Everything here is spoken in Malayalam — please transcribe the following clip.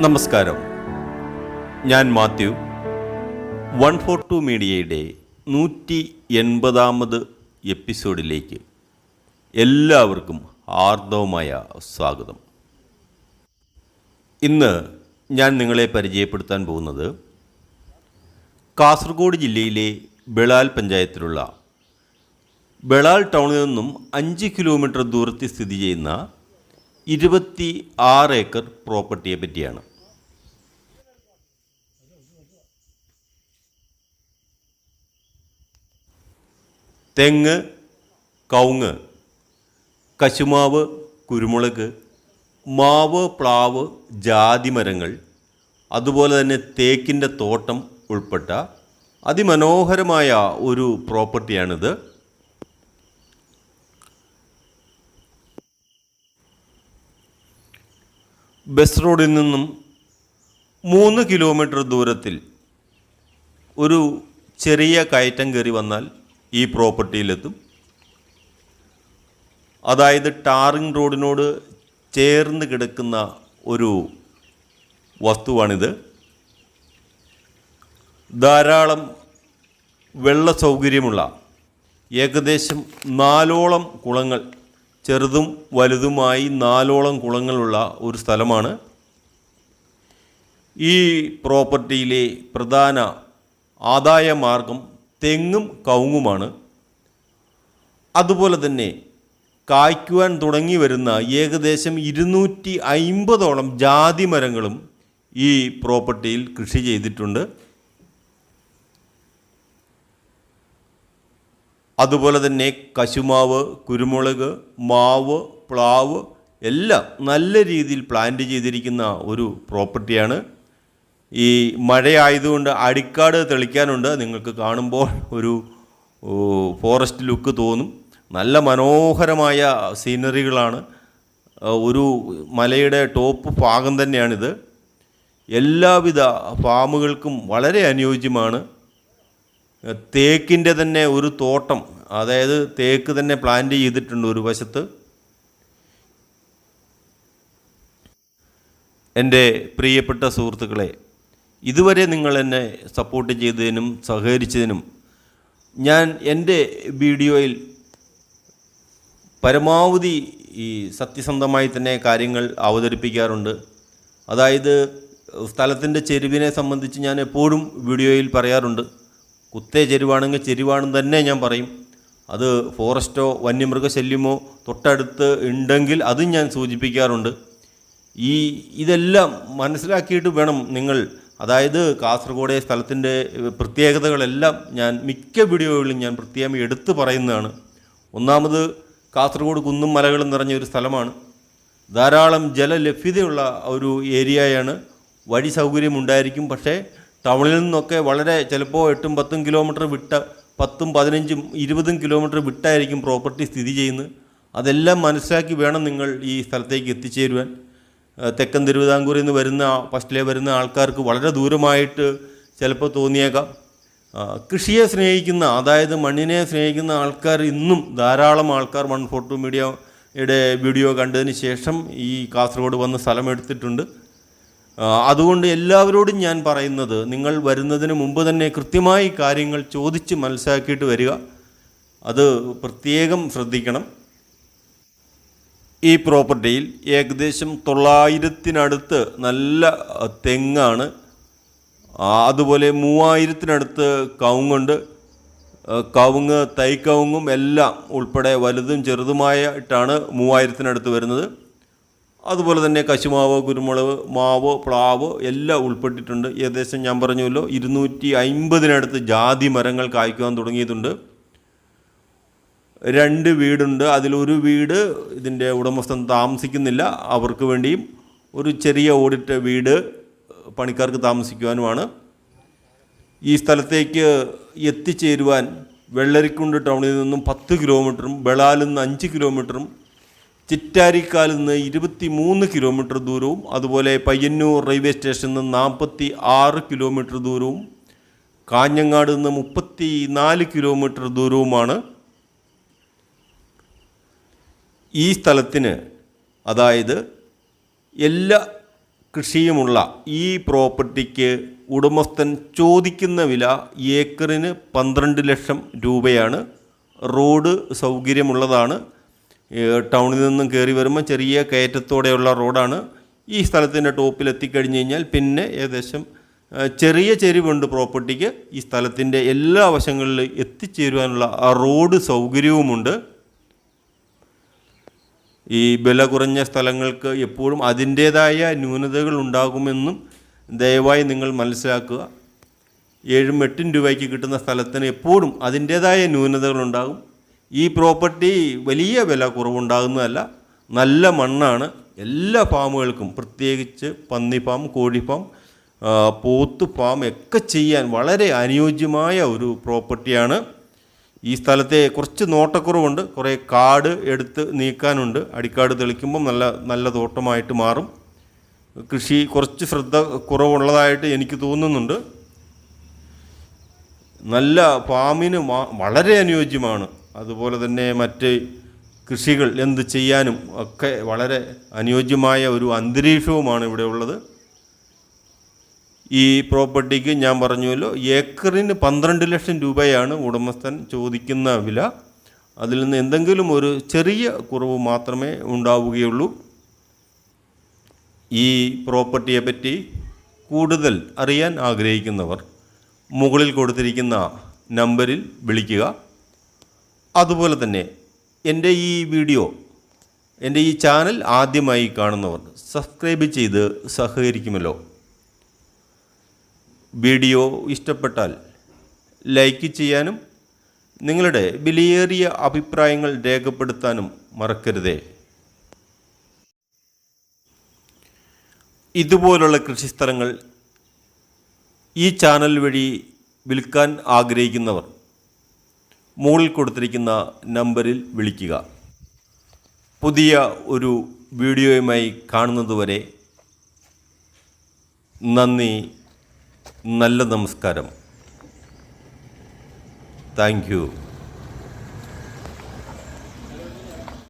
നമസ്കാരം. ഞാൻ മാത്യു. വൺ ഫോർ ടു മീഡിയയുടെ നൂറ്റി എൺപതാമത് എപ്പിസോഡിലേക്ക് എല്ലാവർക്കും ആർദവമായ സ്വാഗതം. ഇന്ന് ഞാൻ നിങ്ങളെ പരിചയപ്പെടുത്താൻ പോകുന്നത് കാസർഗോഡ് ജില്ലയിലെ ബളാൽ പഞ്ചായത്തിലുള്ള ബളാൽ ടൗണിൽ നിന്നും അഞ്ച് കിലോമീറ്റർ ദൂരത്തിൽ സ്ഥിതി ചെയ്യുന്ന ഇരുപത്തി ആറ് ഏക്കർ പ്രോപ്പർട്ടിയെ പറ്റിയാണ്. തെങ്ങ് കവുങ്ങ് കശുമാവ് കുരുമുളക് മാവ് പ്ലാവ് ജാതിമരങ്ങൾ അതുപോലെ തന്നെ തേക്കിന്റെ തോട്ടം ഉൾപ്പെട്ട അതിമനോഹരമായ ഒരു പ്രോപ്പർട്ടിയാണിത്. ബസ് റോഡിൽ നിന്നും മൂന്ന് കിലോമീറ്റർ ദൂരത്തിൽ ഒരു ചെറിയ കയറ്റം കയറി വന്നാൽ ഈ പ്രോപ്പർട്ടിയിലെത്തും. അതായത് ടാറിംഗ് റോഡിനോട് ചേർന്ന് കിടക്കുന്ന ഒരു വസ്തുവാണിത്. ധാരാളം വെള്ള സൗകര്യമുള്ള ഏകദേശം നാലോളം കുളങ്ങൾ ചെറുതും വലുതുമായി നാലോളം കുളങ്ങളുള്ള ഒരു സ്ഥലമാണ് ഈ പ്രോപ്പർട്ടിയിലെ പ്രധാന ആദായ മാർഗം തെങ്ങും കവുങ്ങുമാണ്. അതുപോലെ തന്നെ കായ്ക്കുവാൻ തുടങ്ങി വരുന്ന ഏകദേശം ഇരുന്നൂറ്റി അയിമ്പതോളം ജാതി മരങ്ങളും ഈ പ്രോപ്പർട്ടിയിൽ കൃഷി ചെയ്തിട്ടുണ്ട്. അതുപോലെ തന്നെ കശുമാവ് കുരുമുളക് മാവ് പ്ലാവ് എല്ലാം നല്ല രീതിയിൽ പ്ലാന്റ് ചെയ്തിരിക്കുന്ന ഒരു പ്രോപ്പർട്ടിയാണ്. ഈ മഴയായതുകൊണ്ട് അടിക്കാട് തെളിക്കാനുണ്ട്. നിങ്ങൾക്ക് കാണുമ്പോൾ ഒരു ഫോറസ്റ്റ് ലുക്ക് തോന്നും. നല്ല മനോഹരമായ സീനറികളാണ് ഒരു മലയുടെ ടോപ്പ് ഭാഗം തന്നെയാണിത്. എല്ലാവിധ ഫാമുകൾക്കും വളരെ അനുയോജ്യമാണ്. തേക്കിന്റെ തന്നെ ഒരു തോട്ടം. അതായത് തേക്ക് തന്നെ പ്ലാന്റ് ചെയ്തിട്ടുണ്ട് ഒരു വശത്ത്. എന്റെ പ്രിയപ്പെട്ട സുഹൃത്തുക്കളെ ഇതുവരെ നിങ്ങൾ എന്നെ സപ്പോർട്ട് ചെയ്തതിനും സഹകരിച്ചതിനും ഞാൻ എന്റെ വീഡിയോയിൽ പരമാവധി ഈ സത്യസന്ധമായി തന്നെ കാര്യങ്ങൾ അവതരിപ്പിക്കാറുണ്ട്. അതായത് സ്ഥലത്തിന്റെ ചെരുവിനെ സംബന്ധിച്ച് ഞാൻ എപ്പോഴും വീഡിയോയിൽ പറയാറുണ്ട്. കുത്തേ ചെരുവാണെങ്കിൽ ചെരുവാണെന്ന് തന്നെ ഞാൻ പറയും. അത് ഫോറസ്റ്റോ വന്യമൃഗശല്യമോ തൊട്ടടുത്ത് ഉണ്ടെങ്കിൽ അതും ഞാൻ സൂചിപ്പിക്കാറുണ്ട്. ഈ ഇതെല്ലാം മനസ്സിലാക്കിയിട്ട് വേണം നിങ്ങൾ അതായത് കാസർഗോഡെ സ്ഥലത്തിന്റെ പ്രത്യേകതകളെല്ലാം ഞാൻ മിക്ക വീഡിയോകളിലും ഞാൻ പ്രത്യേകം എടുത്തു പറയുന്നതാണ്. ഒന്നാമത് കാസർഗോഡ് കുന്നും മലകളും നിറഞ്ഞ ഒരു സ്ഥലമാണ്. ധാരാളം ജലലഭ്യതയുള്ള ഒരു ഏരിയയാണ്. വഴി സൗകര്യം ഉണ്ടായിരിക്കും. പക്ഷേ ടൗണിൽ നിന്നൊക്കെ വളരെ ചിലപ്പോൾ എട്ടും പത്തും കിലോമീറ്റർ വിട്ട പത്തും പതിനഞ്ചും ഇരുപതും കിലോമീറ്റർ വിട്ടായിരിക്കും പ്രോപ്പർട്ടി സ്ഥിതി ചെയ്യുന്നത്. അതെല്ലാം മനസ്സിലാക്കി വേണം നിങ്ങൾ ഈ സ്ഥലത്തേക്ക് എത്തിച്ചേരുവാൻ. തെക്കൻ തിരുവിതാംകൂറിൽ നിന്ന് വരുന്ന ഫസ്റ്റിലെ വരുന്ന ആൾക്കാർക്ക് വളരെ ദൂരമായിട്ട് ചിലപ്പോൾ തോന്നിയേക്കാം. കൃഷിയെ സ്നേഹിക്കുന്ന അതായത് മണ്ണിനെ സ്നേഹിക്കുന്ന ആൾക്കാർ ഇന്നും ധാരാളം ആൾക്കാർ വൺ ഫോർ ടു മീഡിയയുടെ വീഡിയോ കണ്ടതിന് ശേഷം ഈ കാസർഗോഡ് വന്ന് സ്ഥലം എടുത്തിട്ടുണ്ട്. അതുകൊണ്ട് എല്ലാവരോടും ഞാൻ പറയുന്നത് നിങ്ങൾ വരുന്നതിന് മുമ്പ് തന്നെ കൃത്യമായി കാര്യങ്ങൾ ചോദിച്ച് മനസ്സിലാക്കിയിട്ട് വരിക. അത് പ്രത്യേകം ശ്രദ്ധിക്കണം. ഈ പ്രോപ്പർട്ടിയിൽ ഏകദേശം തൊള്ളായിരത്തിനടുത്ത് നല്ല തെങ്ങാണ്. അതുപോലെ മൂവായിരത്തിനടുത്ത് കവുങ്ങുണ്ട്. കവുങ്ങ് തൈക്കവുങ്ങും എല്ലാം ഉൾപ്പെടെ വലുതും ചെറുതുമായിട്ടാണ് മൂവായിരത്തിനടുത്ത് വരുന്നത്. അതുപോലെ തന്നെ കശുമാവ് കുരുമുളക് മാവ് പ്ലാവ് എല്ലാം ഉൾപ്പെട്ടിട്ടുണ്ട്. ഏകദേശം ഞാൻ പറഞ്ഞല്ലോ ഇരുന്നൂറ്റി അൻപതിനടുത്ത് ജാതി മരങ്ങൾ കായ്ക്കുവാൻ തുടങ്ങിയിട്ടുണ്ട്. രണ്ട് വീടുണ്ട്. അതിലൊരു വീട് ഇതിന്റെ ഉടമസ്ഥൻ താമസിക്കുന്നില്ല. അവർക്ക് വേണ്ടിയും ഒരു ചെറിയ ഓടിട്ട വീട് പണിക്കാർക്ക് താമസിക്കുവാനുമാണ്. ഈ സ്ഥലത്തേക്ക് എത്തിച്ചേരുവാൻ വെള്ളരിക്കുണ്ട് ടൗണിൽ നിന്നും പത്ത് കിലോമീറ്ററും ബളാലിൽ നിന്ന് അഞ്ച് കിലോമീറ്ററും ചിറ്റാരിക്കാലിൽ നിന്ന് ഇരുപത്തി മൂന്ന് കിലോമീറ്റർ ദൂരവും അതുപോലെ പയ്യന്നൂർ റെയിൽവേ സ്റ്റേഷനിൽ നിന്ന് നാൽപ്പത്തി ആറ് കിലോമീറ്റർ ദൂരവും കാഞ്ഞങ്ങാട് നിന്ന് മുപ്പത്തി നാല് കിലോമീറ്റർ ദൂരവുമാണ് ഈ സ്ഥലത്തിന് അതായത് എല്ലാ കൃഷിയുമുള്ള ഈ പ്രോപ്പർട്ടിക്ക് ഉടമസ്ഥൻ ചോദിക്കുന്ന വില ഏക്കറിന് പന്ത്രണ്ട് ലക്ഷം രൂപയാണ്. റോഡ് സൗകര്യമുള്ളതാണ്. ടൗണിൽ നിന്നും കയറി വരുമ്പോൾ ചെറിയ കയറ്റത്തോടെയുള്ള റോഡാണ്. ഈ സ്ഥലത്തിന്റെ ടോപ്പിൽ എത്തിക്കഴിഞ്ഞ് കഴിഞ്ഞാൽ പിന്നെ ഏകദേശം ചെറിയ ചെരിവുണ്ട് പ്രോപ്പർട്ടിക്ക്. ഈ സ്ഥലത്തിന്റെ എല്ലാ വശങ്ങളിലും എത്തിച്ചേരുവാനുള്ള റോഡ് സൗകര്യവുമുണ്ട്. ഈ വില കുറഞ്ഞ സ്ഥലങ്ങൾക്ക് എപ്പോഴും അതിന്റേതായ ന്യൂനതകൾ ഉണ്ടാകുമെന്നും ദയവായി നിങ്ങൾ മനസ്സിലാക്കുക. ഏഴും എട്ടും രൂപയ്ക്ക് കിട്ടുന്ന സ്ഥലത്തിന് എപ്പോഴും അതിന്റേതായ ന്യൂനതകളുണ്ടാകും ഈ പ്രോപ്പർട്ടി വലിയ വില കുറവുണ്ടാകുന്നതല്ല നല്ല മണ്ണാണ്. എല്ലാ ഫാമുകൾക്കും പ്രത്യേകിച്ച് പന്നി ഫാം കോഴി പോത്ത് ഫാം ഒക്കെ ചെയ്യാൻ വളരെ അനുയോജ്യമായ ഒരു പ്രോപ്പർട്ടിയാണ്. ഈ സ്ഥലത്തെ കുറച്ച് നോട്ടക്കുറവുണ്ട്. കുറേ കാട് എടുത്ത് നീക്കാനുണ്ട്. അടിക്കാട് തെളിക്കുമ്പം നല്ല നല്ല തോട്ടമായിട്ട് മാറും. കൃഷി കുറച്ച് ശ്രദ്ധ കുറവുള്ളതായിട്ട് എനിക്ക് തോന്നുന്നുണ്ട്. നല്ല പാമ്പിന് വളരെ അനുയോജ്യമാണ്. അതുപോലെ തന്നെ മറ്റ് കൃഷികൾ എന്ത് ചെയ്യാനും ഒക്കെ വളരെ അനുയോജ്യമായ ഒരു അന്തരീക്ഷവുമാണ് ഇവിടെ ഉള്ളത്. ഈ പ്രോപ്പർട്ടിക്ക് ഞാൻ പറഞ്ഞുവല്ലോ ഏക്കറിന് പന്ത്രണ്ട് ലക്ഷം രൂപയാണ് ഉടമസ്ഥൻ ചോദിക്കുന്ന വില. അതിൽ നിന്ന് എന്തെങ്കിലും ഒരു ചെറിയ കുറവ് മാത്രമേ ഉണ്ടാവുകയുള്ളൂ. ഈ പ്രോപ്പർട്ടിയെ പറ്റി കൂടുതൽ അറിയാൻ ആഗ്രഹിക്കുന്നവർ മുകളിൽ കൊടുത്തിരിക്കുന്ന നമ്പറിൽ വിളിക്കുക. അതുപോലെ തന്നെ എന്റെ ഈ വീഡിയോ എന്റെ ഈ ചാനൽ ആദ്യമായി കാണുന്നവർ സബ്സ്ക്രൈബ് ചെയ്ത് സഹകരിക്കുമല്ലോ. വീഡിയോ ഇഷ്ടപ്പെട്ടാൽ ലൈക്ക് ചെയ്യാനും നിങ്ങളുടെ വിലയേറിയ അഭിപ്രായങ്ങൾ രേഖപ്പെടുത്താനും മറക്കരുതേ. ഇതുപോലുള്ള കൃഷിസ്ഥലങ്ങൾ ഈ ചാനൽ വഴി വിൽക്കാൻ ആഗ്രഹിക്കുന്നവർ മുകളിൽ കൊടുത്തിരിക്കുന്ന നമ്പറിൽ വിളിക്കുക. പുതിയ ഒരു വീഡിയോയുമായി കാണുന്നതുവരെ നന്ദി. നല്ല നമസ്കാരം. താങ്ക്